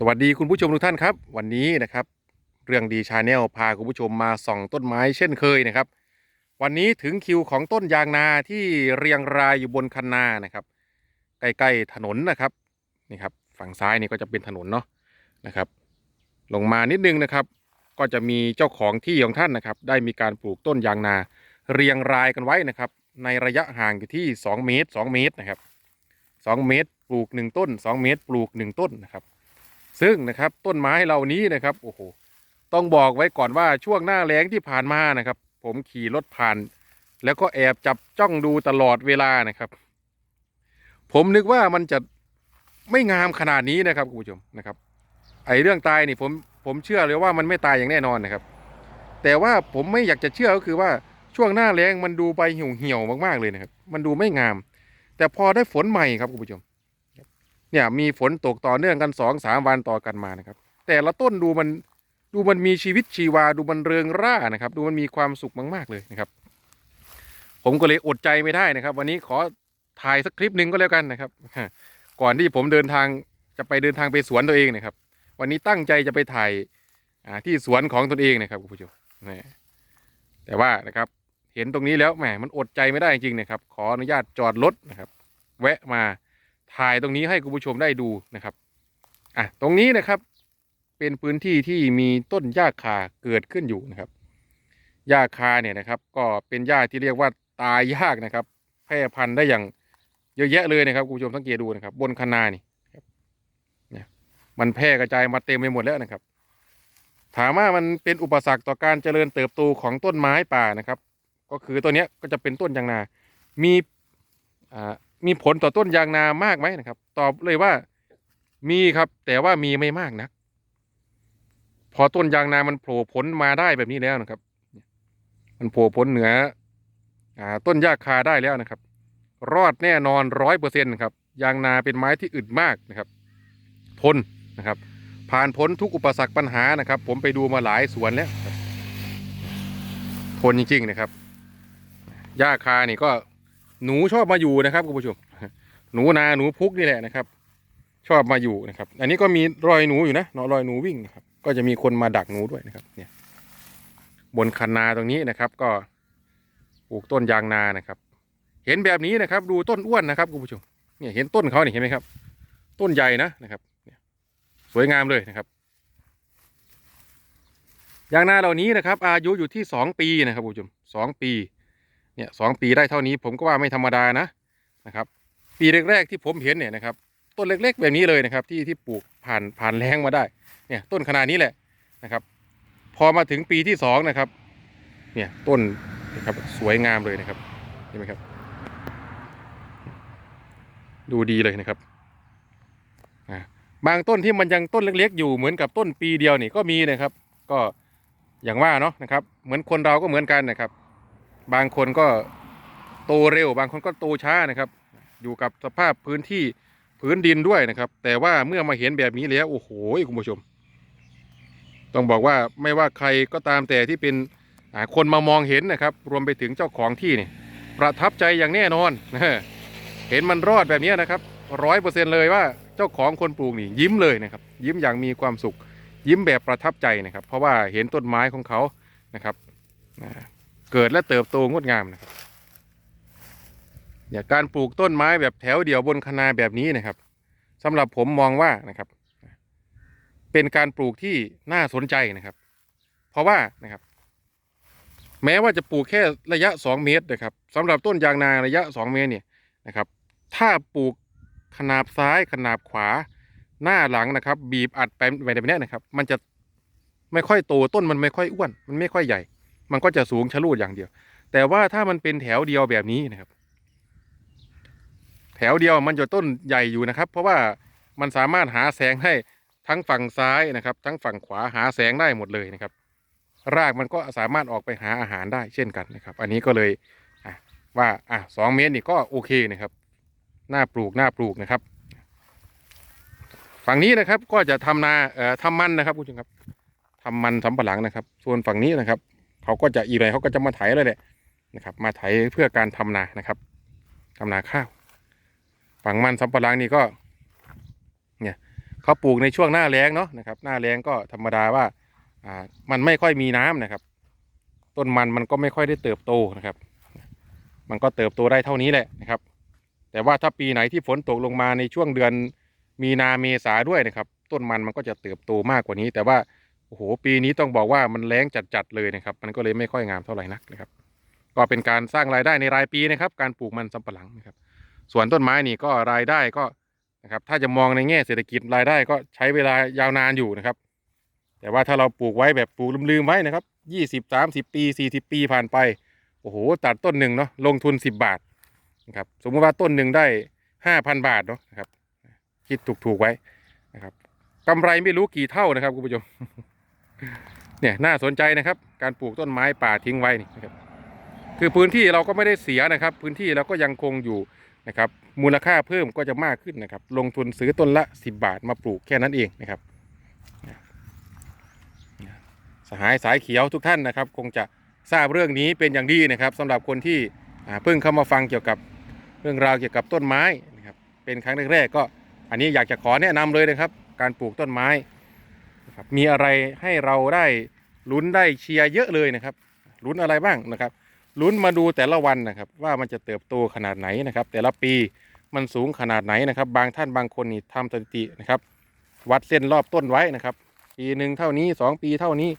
สวัสดีคุณผู้ชมทุกท่านครับ วันนี้นะครับ เรื่องดีชาแนลพาคุณผู้ชมมาส่องต้นไม้เช่นเคยนะครับ วันนี้ถึงคิวของต้นยางนาที่เรียงรายอยู่บนคันนานะครับ ใกล้ๆถนนนะครับนี่ครับ ฝั่งซ้ายนี่ก็จะเป็นถนนเนาะนะครับ ลงมานิดนึงนะครับ ก็จะมีเจ้าของที่ของท่านนะครับ ได้มีการปลูกต้นยางนา เรียงรายกันไว้นะครับ ในระยะห่างอยู่ที่ 2 เมตร 2 เมตรนะครับ 2 เมตร ปลูก 1 ต้น 2 เมตร ปลูก 1 ต้นนะครับ ซึ่งนะครับต้นไม้เหล่านี้นะครับโอ้โหต้องบอกไว้ก่อนว่าช่วงหน้าแล้งที่ผ่านมานะครับ ผมขี่รถผ่าน แล้วก็แอบจับจ้องดูตลอดเวลานะครับ ผมนึกว่ามันจะไม่งามขนาดนี้นะครับคุณผู้ชมนะครับ ไอเรื่องตายนี่ผมผมเชื่อเลยว่ามันไม่ตายอย่างแน่นอนนะครับ แต่ว่าผมไม่อยากจะเชื่อก็คือว่าช่วงหน้าแล้งมันดูใบเหี่ยวเหี่ยวๆมากๆเลยนะครับ มันดูไม่งาม แต่พอได้ฝนใหม่ครับคุณผู้ชม เนี่ยมีฝนตกต่อเนื่องกันสองสามวันต่อกันมานะครับ แต่ละต้นดูมันดูมันมีชีวิตชีวาดูมันเริงร่านะครับ ดูมันมีความสุขมากๆเลยนะครับ ผมก็เลยอดใจไม่ได้นะครับ วันนี้ขอถ่ายสักคลิปหนึ่งก็แล้วกันนะครับ ก่อนที่ผมเดินทางจะไปเดินทางไปสวนตัวเองนะครับ วันนี้ตั้งใจจะไปถ่ายที่สวนของตนเองนะครับคุณผู้ชมนี่แต่ว่านะครับเห็นตรงนี้แล้วแหมมันอดใจไม่ได้จริงๆนะครับ ขออนุญาตจอดรถนะครับ แวะมา ถ่ายตรงนี้ให้คุณผู้ชมได้ดูนะครับอะตรงนี้นะครับ เป็นพื้นที่ที่มีต้นหญ้าคาเกิดขึ้นอยู่นะครับหญ้าคาเนี่ยนะครับ ก็เป็นหญ้าที่เรียกว่าตายยากนะครับ แพร่พันธุ์ได้อย่างเยอะแยะเลยนะครับคุณผู้ชมสังเกตดูนะครับ บนคะนานี่ครับเนี่ยมันแพร่กระจายมาเต็มไปหมดแล้วนะครับ ถามว่ามันเป็นอุปสรรคต่อการเจริญเติบโตของต้นไม้ป่านะครับ ก็คือตัวเนี้ยก็จะเป็นต้นยางนา มีอ่า มีผลต่อต้นยางนามากไหมนะครับ ตอบเลยว่ามีครับ แต่ว่ามีไม่มากนะพอต้นยางนามันโผล่ผลมาได้แบบนี้แล้วนะครับ มันโผล่ผลเหนืออ่าต้นหญ้าคาได้แล้วนะครับ รอดแน่นอนร้อยเปอร์เซ็นต์ครับ ยางนาเป็นไม้ที่อึดมากนะครับ ทนนะครับ ผ่านพ้นทุกอุปสรรคปัญหานะครับ ผมไปดูมาหลายสวนแล้วทนจริง ๆ นะครับหญ้าคานี่ก็ หนูชอบมาอยู่นะครับคุณผู้ชม หนูนาหนูพุกนี่แหละนะครับ ชอบมาอยู่นะครับ อันนี้ก็มีรอยหนูอยู่นะเนาะรอยหนูวิ่งนะครับ ก็จะมีคนมาดักหนูด้วยนะครับ เนี่ย บนคันนาตรงนี้นะครับ ก็ปลูกต้นยางนานะครับ เห็นแบบนี้นะครับ ดูต้นอ้วนนะครับคุณผู้ชม เนี่ยเห็นต้นเขาเนี่ยเห็นไหมครับ ต้นใหญ่นะนะครับสวยงามเลยนะครับยางนาเหล่านี้นะครับ อายุอยู่ที่สองปีนะครับคุณผู้ชมสองปี เนี่ยสองปีได้เท่านี้ผมก็ว่าไม่ธรรมดานะนะครับ ปีแรกๆที่ผมเห็นเนี่ยนะครับ ต้นเล็กๆแบบนี้เลยนะครับ ที่ที่ปลูกผ่านผ่านแรงมาได้ เนี่ยต้นขนาดนี้แหละนะครับ พอมาถึงปีที่สองนะครับ เนี่ยต้นนะครับสวยงามเลยนะครับเห็นไหมครับ ดูดีเลยนะครับบางต้นที่มันยังต้นเล็ก ๆ อยู่เหมือนกับต้นปีเดียวนี่ก็มีนะครับ ก็อย่างว่าเนาะนะครับ เหมือนคนเราก็เหมือนกันนะครับ บางคนก็โตเร็ว บางคนก็โตช้านะครับ อยู่กับสภาพพื้นที่พื้นดินด้วยนะครับ แต่ว่าเมื่อมาเห็นแบบนี้แล้วโอ้โหคุณผู้ชม ต้องบอกว่าไม่ว่าใครก็ตามแต่ที่เป็นคนมามองเห็นนะครับ รวมไปถึงเจ้าของที่นี่ประทับใจอย่างแน่นอนเห็นมันรอดแบบนี้นะครับร้อยเปอร์เซ็นเลยว่าเจ้าของคนปลูกนี่ยิ้มเลยนะครับ ยิ้มอย่างมีความสุข ยิ้มแบบประทับใจนะครับ เพราะว่าเห็นต้นไม้ของเขานะครับ เกิดและเติบโตงดงามนะครับอย่างการปลูกต้นไม้แบบแถวเดียวบนคนาแบบนี้นะครับสำหรับผมมองว่านะครับ เป็นการปลูกที่น่าสนใจนะครับ เพราะว่านะครับ แม้ว่าจะปลูกแค่ระยะ 2 เมตรนะครับสำหรับต้นยางนาระยะ 2 เมตรเนี่ยนะครับ ถ้าปลูกขนาบซ้ายขนาบขวาหน้าหลังนะครับ บีบอัดไปแบบนี้นะครับ มันจะไม่ค่อยโตต้นมันไม่ค่อยอ้วน มันไม่ค่อยใหญ่ มันก็จะสูงชะลูดอย่างเดียว แต่ว่าถ้ามันเป็นแถวเดียวแบบนี้นะครับ แถวเดียวมันจะต้นใหญ่อยู่นะครับ เพราะว่ามันสามารถหาแสงให้ทั้งฝั่งซ้ายนะครับ ทั้งฝั่งขวาหาแสงได้หมดเลยนะครับ รากมันก็สามารถออกไปหาอาหารได้เช่นกันนะครับ อันนี้ก็เลยว่าอะสองเมตรนี่ก็โอเคนะครับหน้าปลูกหน้าปลูกนะครับ ฝั่งนี้นะครับก็จะทำนาเอ่อทำมันนะครับคุณผู้ชมครับทำมันสำปะหลังนะครับ ส่วนฝั่งนี้นะครับ เขาก็จะอีกหน่อยเขาก็จะมาไถเลยแหละนะครับ มาไถเพื่อการทำนานะครับทำนาข้าว ฝั่งมันสำปะหลังนี่ก็ เนี่ยเขาปลูกในช่วงหน้าแล้งเนาะนะครับ หน้าแล้งก็ธรรมดาว่าอ่ามันไม่ค่อยมีน้ำนะครับ ต้นมันมันก็ไม่ค่อยได้เติบโตนะครับ มันก็เติบโตได้เท่านี้แหละนะครับ แต่ว่าถ้าปีไหนที่ฝนตกลงมาในช่วงเดือนมีนาเมษาด้วยนะครับ ต้นมันมันก็จะเติบโตมากกว่านี้ แต่ว่า โอ้โหปีนี้ต้องบอกว่ามันแล้งจัดๆเลยนะครับ มันก็เลยไม่ค่อยงามเท่าไหร่นักนะครับ ก็เป็นการสร้างรายได้ในรายปีนะครับ การปลูกมันสำปะหลังนะครับ ส่วนต้นไม้นี่ก็รายได้ก็นะครับ ถ้าจะมองในแง่เศรษฐกิจรายได้ก็ใช้เวลายาวนานอยู่นะครับ แต่ว่าถ้าเราปลูกไว้แบบปลูกลืมๆไว้นะครับยี่สิบสามสิบปีสี่สิบปีผ่านไปโอ้โหตัดต้นหนึ่งเนาะลงทุนสิบบาทนะครับสมมติว่าต้นหนึ่งได้ห้าพันบาทเนาะนะครับคิดถูกๆไว้นะครับกำไรไม่รู้กี่เท่านะครับคุณผู้ชม เนี่ยน่าสนใจนะครับ การปลูกต้นไม้ป่าทิ้งไว้นี่นะครับคือพื้นที่เราก็ไม่ได้เสียนะครับ พื้นที่เราก็ยังคงอยู่นะครับ มูลค่าเพิ่มก็จะมากขึ้นนะครับ ลงทุนซื้อต้นละ 10 บาทมาปลูกแค่นั้นเองนะครับสหายสายเขียวทุกท่านนะครับ คงจะทราบเรื่องนี้เป็นอย่างดีนะครับสำหรับคนที่เพิ่งเข้ามาฟังเกี่ยวกับเรื่องราวเกี่ยวกับต้นไม้นะครับเป็นครั้งแรกๆก็อันนี้อยากจะขอแนะนำเลยนะครับ การปลูกต้นไม้ นะครับมีอะไรให้เราได้ลุ้นได้เชียร์เยอะเลยนะครับลุ้นอะไรบ้างนะครับลุ้นมาดูแต่ละวันนะครับ ว่ามันจะเติบโตขนาดไหนนะครับ แต่ละปีมันสูงขนาดไหนนะครับ บางท่านบางคนนี่ทำสถิตินะครับ วัดเส้นรอบต้นไว้นะครับ ปีหนึ่งเท่านี้สองปีเท่านี้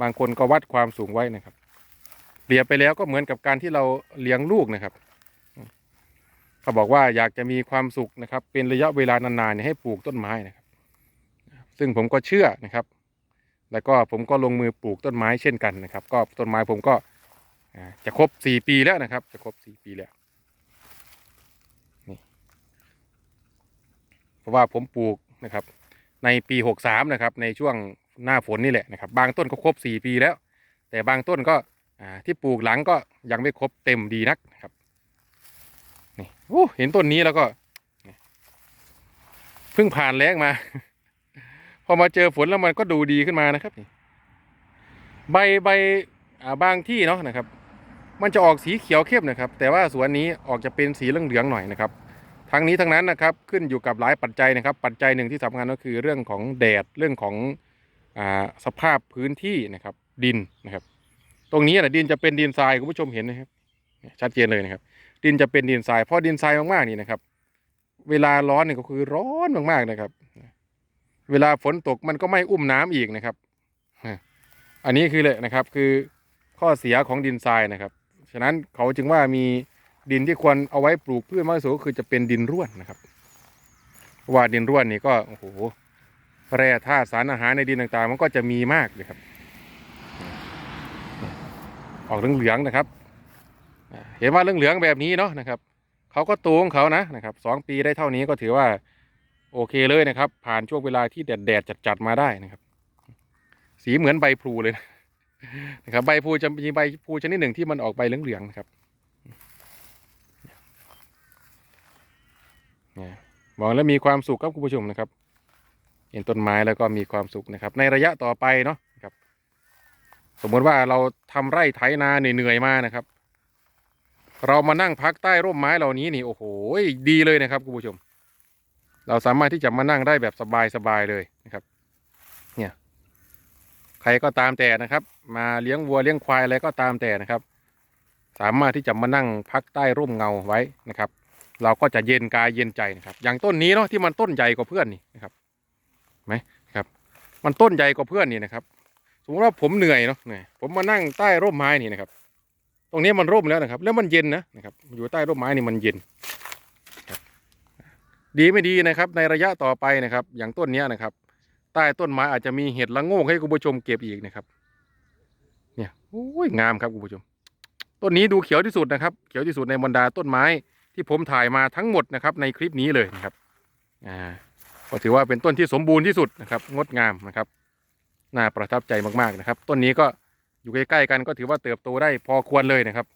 บางคนก็วัดความสูงไว้นะครับเปรียบไปแล้วก็เหมือนกับการที่เราเลี้ยงลูกนะครับเขาบอกว่าอยากจะมีความสุขนะครับ เป็นระยะเวลานานๆให้ปลูกต้นไม้นะครับ ซึ่งผมก็เชื่อนะครับ แล้วก็ผมก็ลงมือปลูกต้นไม้เช่นกันนะครับ ก็ต้นไม้ผมก็จะครบสี่ปีแล้วนะครับ จะครบสี่ปีแล้วนี่เพราะว่าผมปลูกนะครับ ในปีหกสามนะครับ ในช่วงหน้าฝนนี่แหละนะครับ บางต้นก็ครบสี่ปีแล้ว แต่บางต้นก็ที่ปลูกหลังก็ยังไม่ครบเต็มดีนักนะครับนี่เห็นต้นนี้แล้วก็เพิ่งผ่านแล้งมา พอมาเจอฝนแล้วมันก็ดูดีขึ้นมานะครับนี่ใบใบอ่าบางที่เนาะนะครับ มันจะออกสีเขียวเข้มนะครับ แต่ว่าสวนนี้ออกจะเป็นสีเหลืองๆหน่อยนะครับ ทั้งนี้ทั้งนั้นนะครับขึ้นอยู่กับหลายปัจจัยนะครับ ปัจจัยหนึ่งที่สำคัญก็คือเรื่องของแดดเรื่องของอ่าสภาพพื้นที่นะครับดินนะครับ ตรงนี้นะดินจะเป็นดินทรายคุณผู้ชมเห็นนะครับ ชัดเจนเลยนะครับ ดินจะเป็นดินทรายเพราะดินทรายมากๆนี่นะครับ เวลาร้อนเนี่ยก็คือร้อนมากๆนะครับ เวลาฝนตกมันก็ไม่อุ้มน้ำอีกนะครับ อันนี้คือเลยนะครับคือข้อเสียของดินทรายนะครับ ฉะนั้นเขาจึงว่ามีดินที่ควรเอาไว้ปลูกพืชมากที่สุดก็คือจะเป็นดินร่วนนะครับว่าดินร่วนนี่ก็โอ้โหแร่ธาตุสารอาหารในดินต่างๆ มันก็จะมีมากเลยครับ ออกเหลืองๆนะครับ เห็นว่าเหลืองๆแบบนี้เนาะนะครับเขาก็ตของเขานะนะครับสองปีได้เท่านี้ก็ถือว่า โอเคเลยนะครับ ผ่านช่วงเวลาที่แดดๆจัดๆมาได้นะครับ สีเหมือนใบพลูเลยนะนะครับ ใบพลูจะมีใบพลูชนิดหนึ่งที่มันออกใบเหลืองๆนะครับนะมองแล้วมีความสุขครับคุณผู้ชมนะครับ เห็นต้นไม้แล้วก็มีความสุขนะครับ ในระยะต่อไปเนาะนะครับ สมมติว่าเราทำไร่ไถนาเหนื่อยๆมานะครับ เรามานั่งพักใต้ร่มไม้เหล่านี้นี่โอ้โหดีเลยนะครับคุณผู้ชม เราสามารถที่จะมานั่งได้แบบสบายๆเลยนะครับ เนี่ย ใครก็ตามแต่นะครับ มาเลี้ยงวัวเลี้ยงควายอะไรก็ตามแต่นะครับ สามารถที่จะมานั่งพักใต้ร่มเงาไว้นะครับ เราก็จะเย็นกายเย็นใจนะครับ อย่างต้นนี้เนาะที่มันต้นใหญ่กว่าเพื่อนนี่นะครับไหมครับ มันต้นใหญ่กว่าเพื่อนนี่นะครับ สมมติว่าผมเหนื่อยเนาะเหนื่อยผมมานั่งใต้ร่มไม้นี่นะครับ ตรงนี้มันร่มแล้วนะครับ แล้วมันเย็นนะนะครับ อยู่ใต้ร่มไม้นี่มันเย็น ดีไม่ดีนะครับ ในระยะต่อไปนะครับ อย่างต้นนี้นะครับ ใต้ต้นไม้อาจจะมีเห็ดละโงกให้คุณผู้ชมเก็บอีกนะครับ เนี่ยโอ้ยงามครับคุณผู้ชม ต้นนี้ดูเขียวที่สุดนะครับ เขียวที่สุดในบรรดาต้นไม้ที่ผมถ่ายมาทั้งหมดนะครับ ในคลิปนี้เลยนะครับอ่าก็ถือว่าเป็นต้นที่สมบูรณ์ที่สุดนะครับ งดงามนะครับน่าประทับใจมากๆนะครับ ต้นนี้ก็อยู่ใกล้ๆกันก็ถือว่าเติบโตได้พอควรเลยนะครับ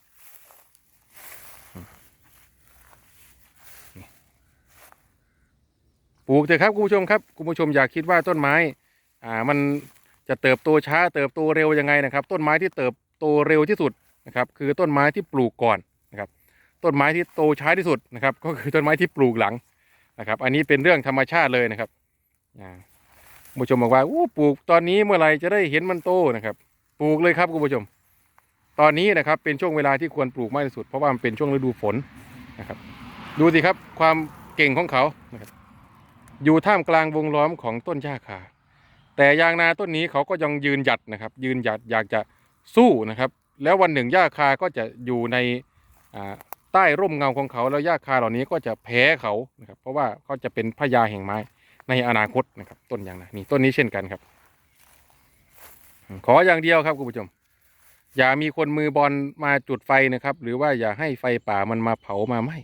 ปลูกเถอะครับคุณผู้ชมครับคุณผู้ชมอยากคิดว่าต้นไม้อ่ามันจะเติบโตช้าเติบโตเร็วยังไงนะครับ ต้นไม้ที่เติบโตเร็วที่สุดนะครับ คือต้นไม้ที่ปลูกก่อนนะครับ ต้นไม้ที่โตช้าที่สุดนะครับ ก็คือต้นไม้ที่ปลูกหลังนะครับ อันนี้เป็นเรื่องธรรมชาติเลยนะครับคุณผู้ชมบอกว่าอู้ปลูกตอนนี้เมื่อไหร่จะได้เห็นมันโตนะครับ ปลูกเลยครับคุณผู้ชม ตอนนี้นะครับเป็นช่วงเวลาที่ควรปลูกมากที่สุด เพราะว่ามันเป็นช่วงฤดูฝนนะครับ ดูสิครับความเก่งของเขานะครับ อยู่ท่ามกลางวงล้อมของต้นหญ้าคา แต่ยางนาต้นนี้เขาก็ยังยืนหยัดนะครับ ยืนหยัดอยากจะสู้นะครับ แล้ววันหนึ่งหญ้าคาก็จะอยู่ในใต้ร่มเงาของเขาแล้วหญ้าคาเหล่านี้ก็จะแพ้เขานะครับ เพราะว่าเขาจะเป็นพญาแห่งไม้ในอนาคตนะครับ ต้นยางนานี่ต้นนี้เช่นกันครับ ขออย่างเดียวครับคุณผู้ชมอย่ามีคนมือบอลมาจุดไฟนะครับ หรือว่าอย่าให้ไฟป่ามันมาเผามาไหม้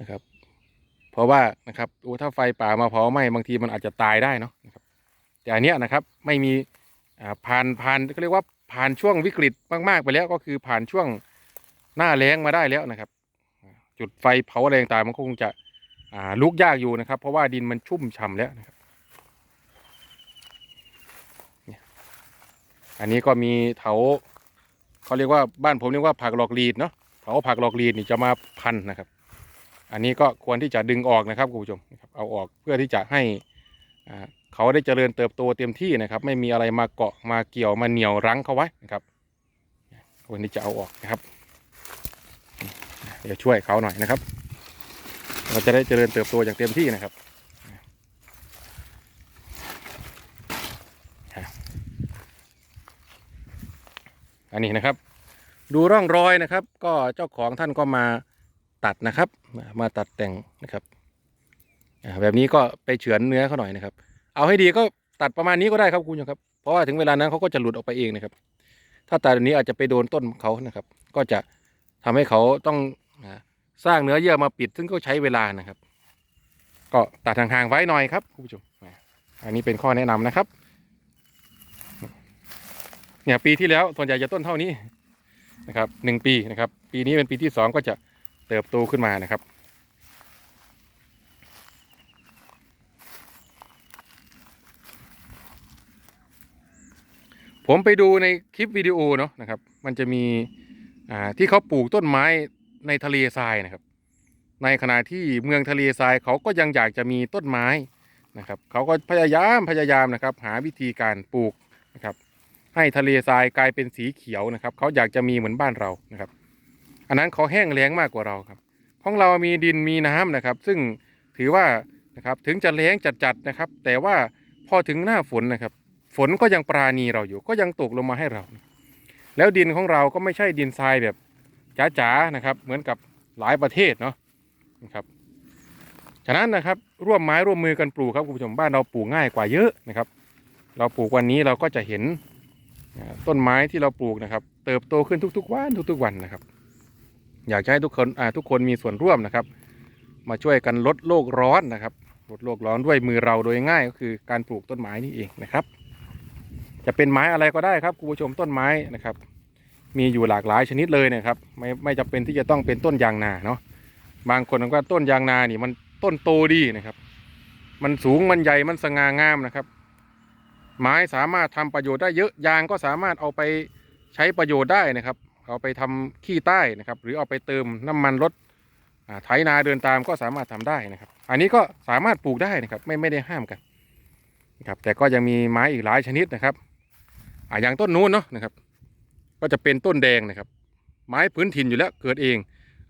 นะครับ เพราะว่านะครับโอ้ถ้าไฟป่ามาเผาไหม้บางทีมันอาจจะตายได้เนาะนะครับแต่อันเนี้ยนะครับไม่มีผ่านผ่านก็เรียกว่าผ่านช่วงวิกฤตมาก ๆ ไปแล้วก็คือผ่านช่วงหน้าแล้งมาได้แล้วนะครับ จุดไฟเผาอะไรต่างๆมันก็คงจะลุกยากอยู่นะครับ เพราะว่าดินมันชุ่มฉ่ำแล้วนะครับอันนี้ก็มีเถาเขาเรียกว่าบ้านผมเรียกว่าผักหลอกลีดเนาะเถาผักหลอกลีดนี่จะมาพันนะครับ อันนี้ก็ควรที่จะดึงออกนะครับคุณผู้ชมเอาออกเพื่อที่จะให้เขาได้เจริญเติบโตเต็มที่นะครับ ไม่มีอะไรมาเกาะมาเกี่ยวมาเหนี่ยวรั้งเขาไว้นะครับควรที่จะเอาออกนะครับ เดี๋ยวช่วยเขาหน่อยนะครับ เราจะได้เจริญเติบโตอย่างเต็มที่นะครับอันนี้นะครับ ดูร่องรอยนะครับ ก็เจ้าของท่านก็มาตัดนะครับ มาตัดแต่งนะครับแบบนี้ก็ไปเฉือนเนื้อเขาหน่อยนะครับ เอาให้ดีก็ตัดประมาณนี้ก็ได้ครับคุณผู้ชมครับ เพราะว่าถึงเวลานั้นเขาก็จะหลุดออกไปเองนะครับ ถ้าตัดแบบนี้อาจจะไปโดนต้นเขานะครับ ก็จะทำให้เขาต้องสร้างเนื้อเยื่อมาปิด ซึ่งก็ใช้เวลานะครับ ก็ตัดห่างๆไว้หน่อยครับคุณผู้ชมอันนี้เป็นข้อแนะนำนะครับ เนี่ยปีที่แล้วส่วนใหญ่จะต้นเท่านี้นะครับหนึ่งปีนะครับ ปีนี้เป็นปีที่สองก็จะ เติบโตขึ้นมานะครับ ผมไปดูในคลิปวิดีโอเนาะนะครับ มันจะมีอ่าที่เขาปลูกต้นไม้ในทะเลทรายนะครับ ในขณะที่เมืองทะเลทรายเขาก็ยังอยากจะมีต้นไม้นะครับเขาก็พยายามพยายามนะครับ หาวิธีการปลูกนะครับ ให้ทะเลทรายกลายเป็นสีเขียวนะครับเขาอยากจะมีเหมือนบ้านเรานะครับ อันนั้นเขาแห้งแล้งมากกว่าเราครับ ของเรามีดินมีน้ำนะครับ ซึ่งถือว่านะครับถึงจะแล้งจัดๆนะครับ แต่ว่าพอถึงหน้าฝนนะครับ ฝนก็ยังปราณีเราอยู่ ก็ยังตกลงมาให้เรา แล้วดินของเราก็ไม่ใช่ดินทรายแบบจ๋าๆนะครับ เหมือนกับหลายประเทศเนาะนะครับฉะนั้นนะครับร่วมไม้ร่วมมือกันปลูกครับคุณผู้ชมบ้านเราปลูกง่ายกว่าเยอะนะครับ เราปลูกวันนี้เราก็จะเห็นต้นไม้ที่เราปลูกนะครับ เติบโตขึ้นทุกๆวันทุกๆวันนะครับ อยากจะให้ทุกคนทุกคนมีส่วนร่วมนะครับ มาช่วยกันลดโลกร้อนนะครับลดโลกร้อนด้วยมือเราโดยง่ายก็คือการปลูกต้นไม้นี่เองนะครับ จะเป็นไม้อะไรก็ได้ครับคุณผู้ชมต้นไม้นะครับ มีอยู่หลากหลายชนิดเลยนะครับ ไม่ไม่จำเป็นที่จะต้องเป็นต้นยางนาเนาะบางคนกว่าต้นยางนานี่มันต้นโตดีนะครับ มันสูงมันใหญ่มันสง่างามนะครับ ไม้สามารถทำประโยชน์ได้เยอะยางก็สามารถเอาไปใช้ประโยชน์ได้นะครับ เอาไปทำขี้ใต้นะครับ หรือเอาไปเติมน้ำมันรถไถนาเดินตามก็สามารถทำได้นะครับ อันนี้ก็สามารถปลูกได้นะครับ ไม่ไม่ได้ห้ามกันนะครับ แต่ก็ยังมีไม้อีกหลายชนิดนะครับออย่างต้นนู้นเนาะนะครับ ก็จะเป็นต้นแดงนะครับ ไม้พื้นถิ่นอยู่แล้วเกิดเอง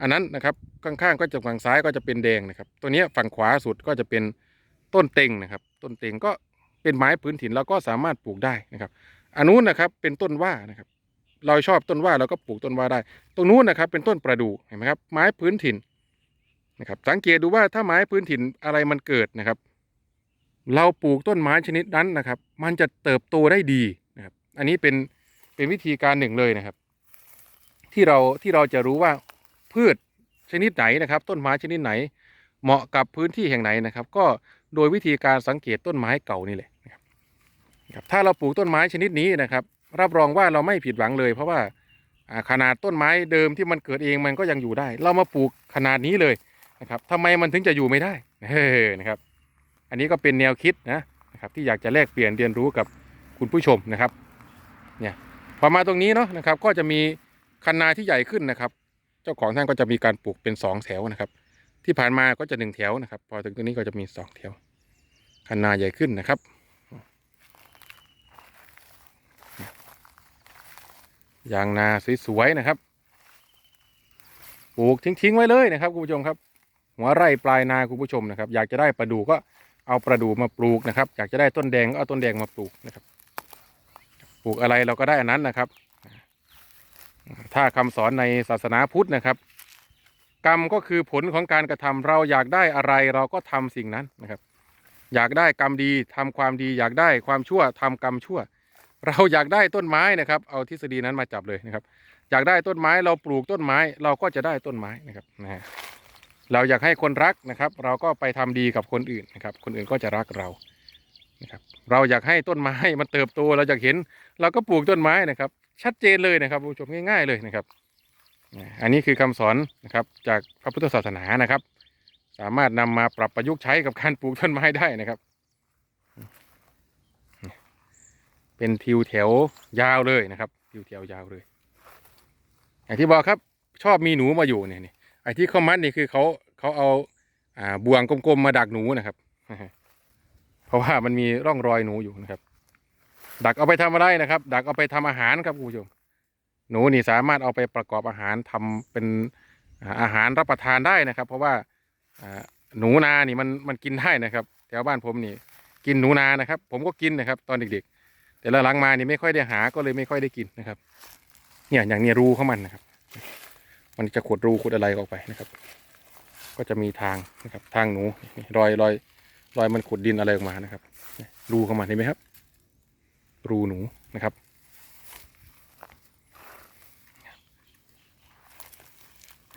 อันนั้นนะครับข้างๆก็จะฝั่งซ้ายก็จะเป็นแดงนะครับ ตัวนี้ฝั่งขวาสุดก็จะเป็นต้นเต็งนะครับ ต้นเต็งก็เป็นไม้พื้นถิ่นเราก็สามารถปลูกได้นะครับอันนู้นนะครับเป็นต้นว่านะครับ เราชอบต้นว่าเราก็ปลูกต้นว่าได้ ตรงนู้นนะครับเป็นต้นประดู่เห็นไหมครับไม้พื้นถิ่นนะครับสังเกตดูว่าถ้าไม้พื้นถิ่นอะไรมันเกิดนะครับ เราปลูกต้นไม้ชนิดนั้นนะครับ มันจะเติบโตได้ดีนะครับอันนี้เป็นเป็นวิธีการหนึ่งเลยนะครับ ที่เราที่เราจะรู้ว่าพืชชนิดไหนนะครับ ต้นไม้ชนิดไหน เหมาะกับพื้นที่แห่งไหนนะครับ ก็โดยวิธีการสังเกตต้นไม้เก่านี่แหละนะครับครับถ้าเราปลูกต้นไม้ชนิดนี้นะครับ รับรองว่าเราไม่ผิดหวังเลย เพราะว่าขนาดต้นไม้เดิมที่มันเกิดเองมันก็ยังอยู่ได้ เรามาปลูกขนาดนี้เลยนะครับทำไมมันถึงจะอยู่ไม่ได้เฮ้นะครับ อันนี้ก็เป็นแนวคิดนะนะครับ ที่อยากจะแลกเปลี่ยนเรียนรู้กับคุณผู้ชมนะครับเนี่ยพอมาตรงนี้เนาะนะครับ ก็จะมีคันนาที่ใหญ่ขึ้นนะครับ เจ้าของท่านก็จะมีการปลูกเป็นสองแถวนะครับ ที่ผ่านมาก็จะหนึ่งแถวนะครับ พอถึงตรงนี้ก็จะมีสองแถวคันนาใหญ่ขึ้นนะครับ ยางนาสวยๆนะครับ ปลูกทิ้งๆไว้เลยนะครับคุณผู้ชมครับ หัวไร่ปลายนาคุณผู้ชมนะครับ อยากจะได้ประดูก็เอาประดูมาปลูกนะครับ อยากจะได้ต้นแดงก็เอาต้นแดงมาปลูกนะครับ ปลูกอะไรเราก็ได้อันนั้นนะครับ ถ้าคำสอนในศาสนาพุทธนะครับ กรรมก็คือผลของการกระทำเราอยากได้อะไรเราก็ทำสิ่งนั้นนะครับ อยากได้กรรมดีทำความดี อยากได้ความชั่วทำกรรมชั่ว เราอยากได้ต้นไม้นะครับ เอาทฤษฎีนั้นมาจับเลยนะครับ อยากได้ต้นไม้เราปลูกต้นไม้ เราก็จะได้ต้นไม้นะครับนะฮะเราอยากให้คนรักนะครับ เราก็ไปทำดีกับคนอื่นนะครับ คนอื่นก็จะรักเรานะครับ เราอยากให้ต้นไม้มันเติบโตเราอยากเห็น เราก็ปลูกต้นไม้นะครับ ชัดเจนเลยนะครับผู้ชมง่ายๆเลยนะครับ อันนี้คือคำสอนนะครับจากพระพุทธศาสนานะครับ สามารถนำมาปรับประยุกต์ใช้กับการปลูกต้นไม้ได้นะครับ เป็นทิวแถวยาวเลยนะครับ ทิวแถวยาวเลย อย่างที่บอกครับ ชอบมีหนูมาอยู่เนี่ยนี่ไอ้ที่เขามัดนี่คือเขาเขาเอาอ่าบ่วงกลมๆมาดักหนูนะครับ เพราะว่ามันมีร่องรอยหนูอยู่นะครับ ดักเอาไปทำอะไรนะครับ ดักเอาไปทำอาหารครับคุณผู้ชมหนูนี่สามารถเอาไปประกอบอาหารทำเป็นอาหารรับประทานได้นะครับ เพราะว่าอ่าหนูนานี่มันมันกินได้นะครับ แถวบ้านผมนี่ กินหนูนานะครับ ผมก็กินนะครับ ตอนเด็กๆ แต่ละหลังมานี่ไม่ค่อยได้หาก็เลยไม่ค่อยได้กินนะครับ เนี่ยอย่างเนี้ยรูของมันนะครับ มันจะขุดรูขุดอะไรออกไปนะครับ ก็จะมีทางนะครับทางหนูรอยรอยรอยมันขุดดินอะไรออกมานะครับ รูของมันเห็นไหมครับ รูหนูนะครับ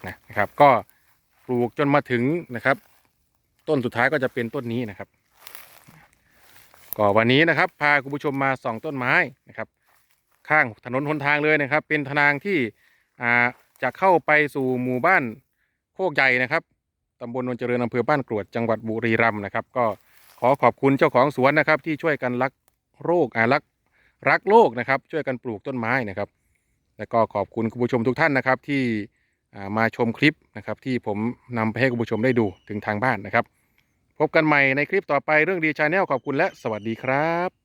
นะนะครับก็ปลูกจนมาถึงนะครับ ต้นสุดท้ายก็จะเป็นต้นนี้นะครับ ก็วันนี้นะครับ พาคุณผู้ชมมาส่องต้นไม้นะครับ ข้างถนนหนทางเลยนะครับ เป็นทางที่จะเข้าไปสู่หมู่บ้านโคกใหญ่นะครับตำบลนนเจริญอำเภอบ้านกรวดจังหวัดบุรีรัมย์นะครับ ก็ขอขอบคุณเจ้าของสวนนะครับ ที่ช่วยกันรักโรคอารักรักโลกนะครับ ช่วยกันปลูกต้นไม้นะครับ แล้วก็ขอบคุณคุณผู้ชมทุกท่านนะครับที่มาชมคลิปนะครับ ที่ผมนำไปให้คุณผู้ชมได้ดูถึงทางบ้านนะครับ พบกันใหม่ในคลิปต่อไปเรื่องดีชาแนลขอบคุณและสวัสดีครับ